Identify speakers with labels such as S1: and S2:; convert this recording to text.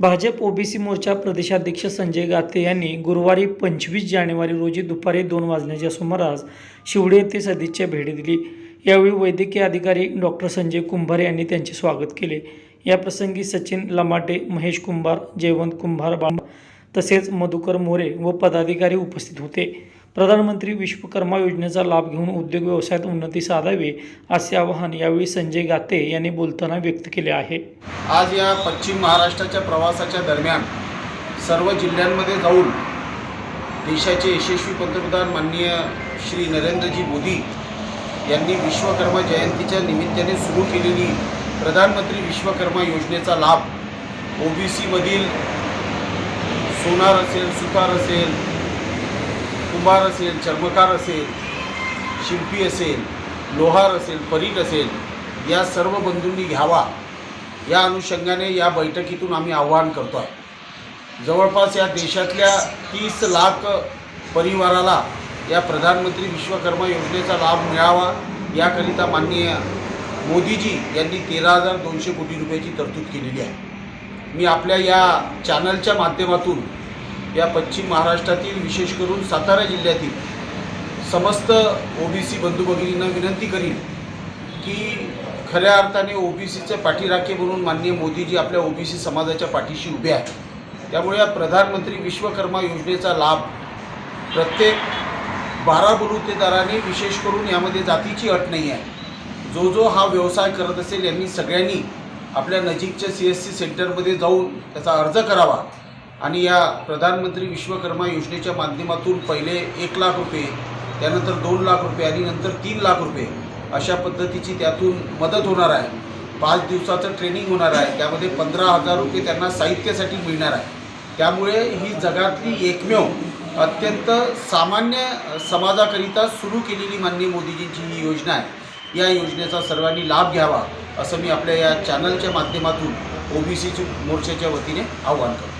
S1: Bhajap OBC मोर्चा प्रदेशाध्यक्ष संजय गाते यांनी गुरुवारी पंचवीस जानेवारी रोजी दुपारी दोन वाजण्याच्या सुमारास शिवडे येथे सदिच्छा भेट दिली. यावेळी वैद्यकीय अधिकारी डॉक्टर संजय कुंभार यांनी त्यांचे स्वागत केले. या प्रसंगी सचिन लमाटे महेश कुंभार जयवंत कुंभार बांबा तसेच मधुकर मोरे व पदाधिकारी उपस्थित होते. प्रधानमंत्री विश्वकर्मा योजनेचा लाभ घेऊन उद्योग व्यवसायात उन्नती साधावी असे आवाहन यावेळी संजय गाते यांनी बोलताना व्यक्त केले आहे.
S2: आज या पश्चिम महाराष्ट्राच्या प्रवासाच्या दरम्यान सर्व जिल्ह्यांमध्ये जाऊन देशाचे यशस्वी पंतप्रधान माननीय श्री नरेंद्रजी मोदी यांनी विश्वकर्मा जयंतीच्या निमित्ताने सुरू केलेली प्रधानमंत्री विश्वकर्मा योजनेचा लाभ ओ बी सीमधील सोनार असेल सुतार असेल कुंभार असेल चर्मकार असेल शिल्पी असेल लोहार असेल परीट असेल या सर्व बंधूंनी घ्यावा. या अनुषंगाने या बैठकीतून आम्ही आवाहन करतो आहे जवळपास या देशातल्या तीस लाख परिवाराला या प्रधानमंत्री विश्वकर्मा योजनेचा लाभ मिळावा याकरिता माननीय मोदीजी यांनी तेरा हजार दोनशे कोटी रुपयाची तरतूद केलेली आहे. मी आपल्या या चॅनलच्या माध्यमातून या पश्चिम महाराष्ट्रातील विशेष करून सातारा जिल्ह्यातील समस्त ओ बी बंधू भगिनींना विनंती करीन की खऱ्या अर्थाने ओ बी सीचे पाठीराखे म्हणून माननीय मोदीजी आपल्या ओ बी सी समाजाच्या पाठीशी उभे आहेत. त्यामुळे या प्रधानमंत्री विश्वकर्मा योजनेचा लाभ प्रत्येक बारा बलुतेदाराने विशेष करून यामध्ये जातीची अट नाही आहे. जो जो हा व्यवसाय करत असेल यांनी सगळ्यांनी आपल्या नजीकच्या सी एस सी सेंटरमध्ये जाऊन त्याचा अर्ज करावा. आणि या प्रधानमंत्री विश्वकर्मा योजनेच्या माध्यमातून पहिले एक लाख रुपये त्यानंतर दोन लाख रुपये आणि नंतर तीन लाख रुपये अशा पद्धतीची त्यातून मदत होणार आहे. पाच दिवसाचं ट्रेनिंग होणार आहे. त्यामध्ये पंधरा हजार रुपये त्यांना साहित्यासाठी मिळणार आहे. त्यामुळे ही जगातली एकमेव अत्यंत सामान्य समाजाकरिता सुरू केलेली माननीय मोदीजींची ही योजना आहे. या योजनेचा सर्वांनी लाभ घ्यावा. असं मी आपल्या या चॅनलच्या माध्यमातून ओबीसी मोर्चाच्या वतीने आवाहन करतो.